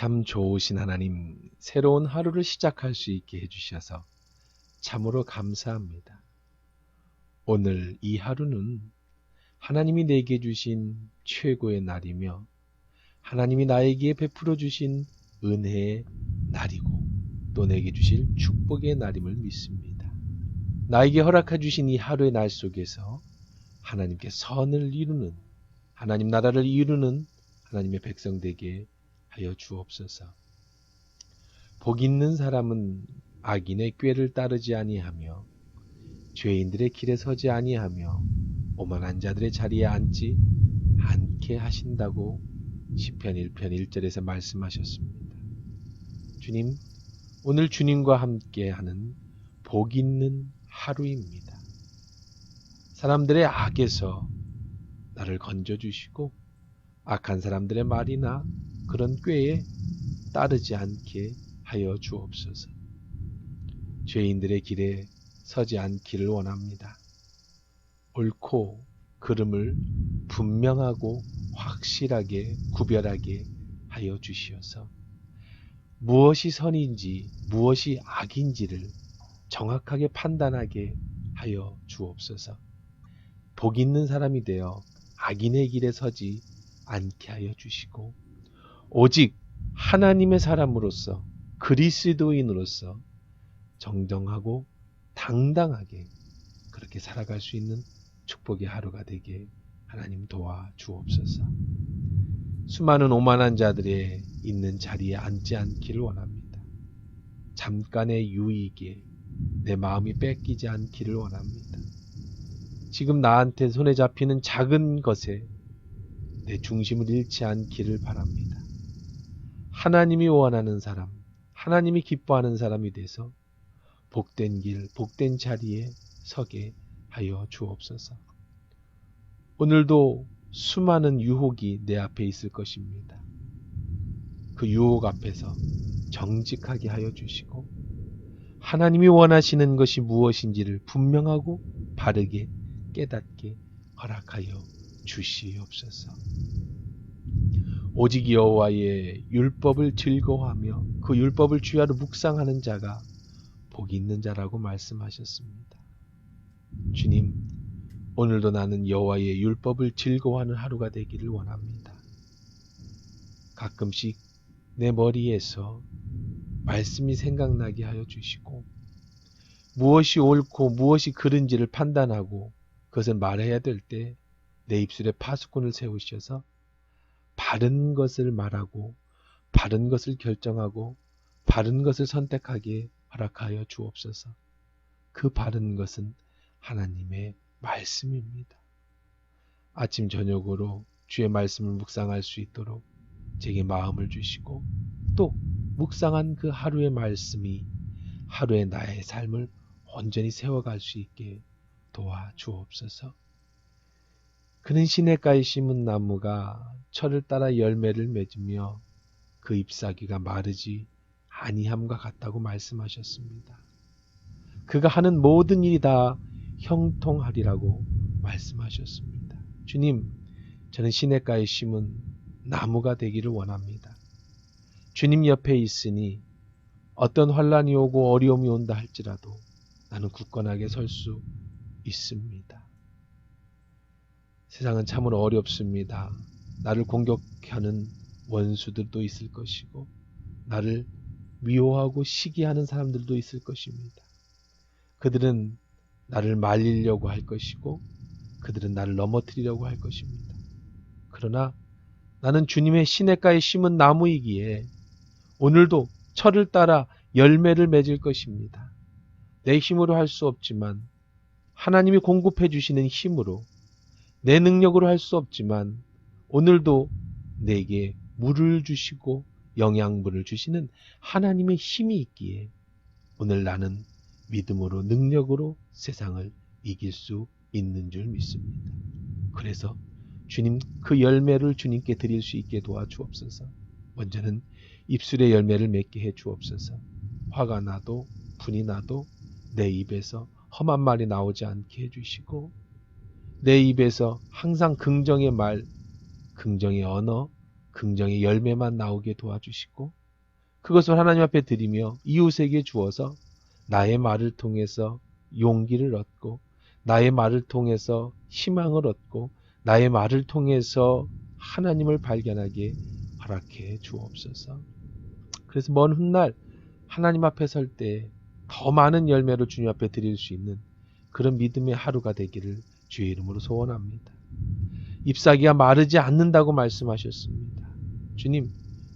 참 좋으신 하나님, 새로운 하루를 시작할 수 있게 해주셔서 참으로 감사합니다. 오늘 이 하루는 하나님이 내게 주신 최고의 날이며 하나님이 나에게 베풀어 주신 은혜의 날이고 또 내게 주실 축복의 날임을 믿습니다. 나에게 허락해 주신 이 하루의 날 속에서 하나님께 선을 이루는 하나님 나라를 이루는 하나님의 백성 되게 하여 주옵소서. 복 있는 사람은 악인의 꾀를 따르지 아니하며 죄인들의 길에 서지 아니하며 오만한 자들의 자리에 앉지 않게 하신다고 시편 1편 1절에서 말씀하셨습니다. 주님, 오늘 주님과 함께 하는 복 있는 하루입니다. 사람들의 악에서 나를 건져 주시고 악한 사람들의 말이나 그런 꾀에 따르지 않게 하여 주옵소서. 죄인들의 길에 서지 않기를 원합니다. 옳고 그름을 분명하고 확실하게 구별하게 하여 주시어서 무엇이 선인지 무엇이 악인지를 정확하게 판단하게 하여 주옵소서. 복 있는 사람이 되어 악인의 길에 서지 않게 하여 주시고 오직 하나님의 사람으로서 그리스도인으로서 정정하고 당당하게 그렇게 살아갈 수 있는 축복의 하루가 되게 하나님 도와 주옵소서. 수많은 오만한 자들의 있는 자리에 앉지 않기를 원합니다. 잠깐의 유익에 내 마음이 뺏기지 않기를 원합니다. 지금 나한테 손에 잡히는 작은 것에 내 중심을 잃지 않기를 바랍니다. 하나님이 원하는 사람, 하나님이 기뻐하는 사람이 돼서 복된 길, 복된 자리에 서게 하여 주옵소서. 오늘도 수많은 유혹이 내 앞에 있을 것입니다. 그 유혹 앞에서 정직하게 하여 주시고 하나님이 원하시는 것이 무엇인지를 분명하고 바르게 깨닫게 허락하여 주시옵소서. 오직 여호와의 율법을 즐거워하며 그 율법을 주야로 묵상하는 자가 복이 있는 자라고 말씀하셨습니다. 주님, 오늘도 나는 여호와의 율법을 즐거워하는 하루가 되기를 원합니다. 가끔씩 내 머리에서 말씀이 생각나게 하여 주시고 무엇이 옳고 무엇이 그른지를 판단하고 그것을 말해야 될 때 내 입술에 파수꾼을 세우셔서 바른 것을 말하고 바른 것을 결정하고 바른 것을 선택하게 허락하여 주옵소서. 그 바른 것은 하나님의 말씀입니다. 아침 저녁으로 주의 말씀을 묵상할 수 있도록 제게 마음을 주시고 또 묵상한 그 하루의 말씀이 하루의 나의 삶을 온전히 세워갈 수 있게 도와 주옵소서. 그는 시냇가에 심은 나무가 철을 따라 열매를 맺으며 그 잎사귀가 마르지 아니함과 같다고 말씀하셨습니다. 그가 하는 모든 일이 다 형통하리라고 말씀하셨습니다. 주님, 저는 시냇가에 심은 나무가 되기를 원합니다. 주님 옆에 있으니 어떤 환란이 오고 어려움이 온다 할지라도 나는 굳건하게 설 수 있습니다. 세상은 참으로 어렵습니다. 나를 공격하는 원수들도 있을 것이고, 나를 미워하고 시기하는 사람들도 있을 것입니다. 그들은 나를 말리려고 할 것이고, 그들은 나를 넘어뜨리려고 할 것입니다. 그러나 나는 주님의 시냇가에 심은 나무이기에 오늘도 철을 따라 열매를 맺을 것입니다. 내 힘으로 할 수 없지만 하나님이 공급해 주시는 힘으로 내 능력으로 할 수 없지만 오늘도 내게 물을 주시고 영양분을 주시는 하나님의 힘이 있기에 오늘 나는 믿음으로 능력으로 세상을 이길 수 있는 줄 믿습니다. 그래서 주님 그 열매를 주님께 드릴 수 있게 도와주옵소서. 먼저는 입술의 열매를 맺게 해 주옵소서. 화가 나도 분이 나도 내 입에서 험한 말이 나오지 않게 해 주시고 내 입에서 항상 긍정의 말, 긍정의 언어, 긍정의 열매만 나오게 도와주시고 그것을 하나님 앞에 드리며 이웃에게 주어서 나의 말을 통해서 용기를 얻고 나의 말을 통해서 희망을 얻고 나의 말을 통해서 하나님을 발견하게 허락해 주옵소서. 그래서 먼 훗날 하나님 앞에 설 때 더 많은 열매를 주님 앞에 드릴 수 있는 그런 믿음의 하루가 되기를 주의 이름으로 소원합니다. 잎사귀가 마르지 않는다고 말씀하셨습니다. 주님,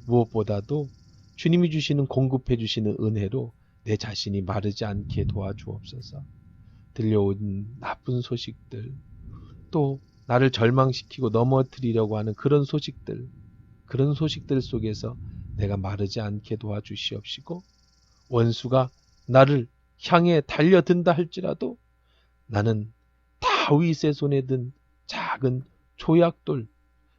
무엇보다도 주님이 주시는 공급해 주시는 은혜로 내 자신이 마르지 않게 도와주옵소서. 들려온 나쁜 소식들, 또 나를 절망시키고 넘어뜨리려고 하는 그런 소식들, 그런 소식들 속에서 내가 마르지 않게 도와주시옵시고, 원수가 나를 향해 달려든다 할지라도 나는 다윗의 손에 든 작은 조약돌,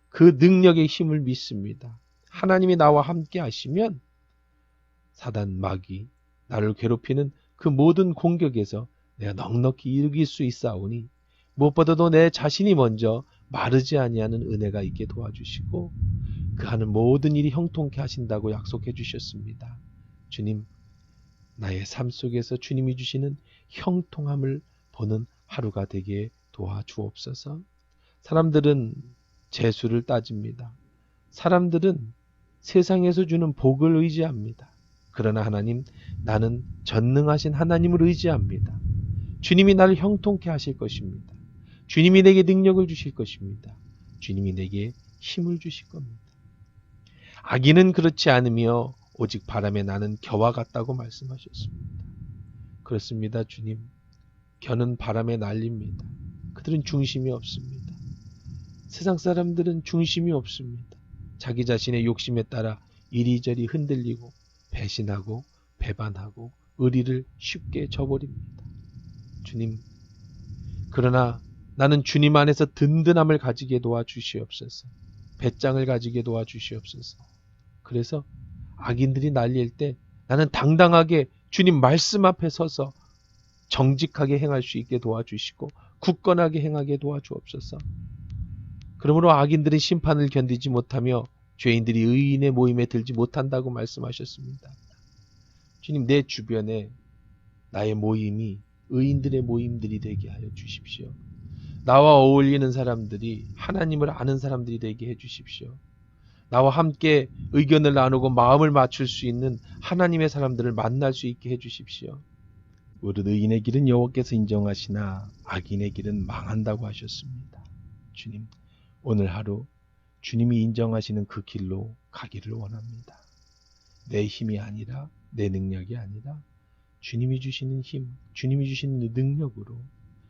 그 능력의 힘을 믿습니다. 하나님이 나와 함께 하시면 사단 마귀, 나를 괴롭히는 그 모든 공격에서 내가 넉넉히 이길 수 있사오니 무엇보다도 내 자신이 먼저 마르지 아니하는 은혜가 있게 도와주시고 그 하는 모든 일이 형통케 하신다고 약속해 주셨습니다. 주님, 나의 삶 속에서 주님이 주시는 형통함을 보는 하루가 되게 도와주옵소서. 사람들은 재수를 따집니다. 사람들은 세상에서 주는 복을 의지합니다. 그러나 하나님, 나는 전능하신 하나님을 의지합니다. 주님이 나를 형통케 하실 것입니다. 주님이 내게 능력을 주실 것입니다. 주님이 내게 힘을 주실 겁니다. 악인은 그렇지 않으며 오직 바람에 나는 겨와 같다고 말씀하셨습니다. 그렇습니다, 주님. 겨는 바람에 날립니다. 그들은 중심이 없습니다. 세상 사람들은 중심이 없습니다. 자기 자신의 욕심에 따라 이리저리 흔들리고 배신하고 배반하고 의리를 쉽게 저버립니다. 주님, 그러나 나는 주님 안에서 든든함을 가지게 도와주시옵소서. 배짱을 가지게 도와주시옵소서. 그래서 악인들이 날릴 때 나는 당당하게 주님 말씀 앞에 서서 정직하게 행할 수 있게 도와주시고 굳건하게 행하게 도와주옵소서. 그러므로 악인들은 심판을 견디지 못하며 죄인들이 의인의 모임에 들지 못한다고 말씀하셨습니다. 주님 내 주변에 나의 모임이 의인들의 모임들이 되게 하여 주십시오. 나와 어울리는 사람들이 하나님을 아는 사람들이 되게 해 주십시오. 나와 함께 의견을 나누고 마음을 맞출 수 있는 하나님의 사람들을 만날 수 있게 해 주십시오. 우리 의인의 길은 여호와께서 인정하시나 악인의 길은 망한다고 하셨습니다. 주님, 오늘 하루 주님이 인정하시는 그 길로 가기를 원합니다. 내 힘이 아니라 내 능력이 아니라 주님이 주시는 힘, 주님이 주시는 능력으로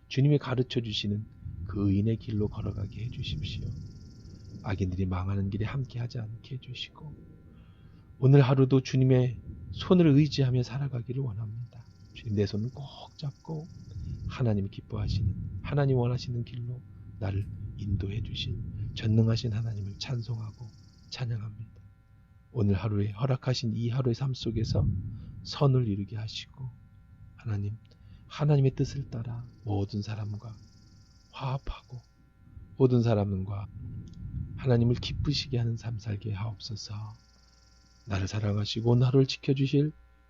주님이 가르쳐 주시는 그 의인의 길로 걸어가게 해 주십시오. 악인들이 망하는 길에 함께하지 않게 해주시고 오늘 하루도 주님의 손을 의지하며 살아가기를 원합니다. 주님 내 손을 꼭 잡고 하나님이 기뻐하시는 하나님 원하시는 길로 나를 인도해 주신 전능하신 하나님을 찬송하고 찬양합니다. 오늘 하루에 허락하신 이 하루의 삶 속에서 선을 이루게 하시고 하나님 하나님의 뜻을 따라 모든 사람과 화합하고 모든 사람과 하나님을 기쁘시게 하는 삶 살게 하옵소서. 나를 사랑하시고 하루를 지켜주실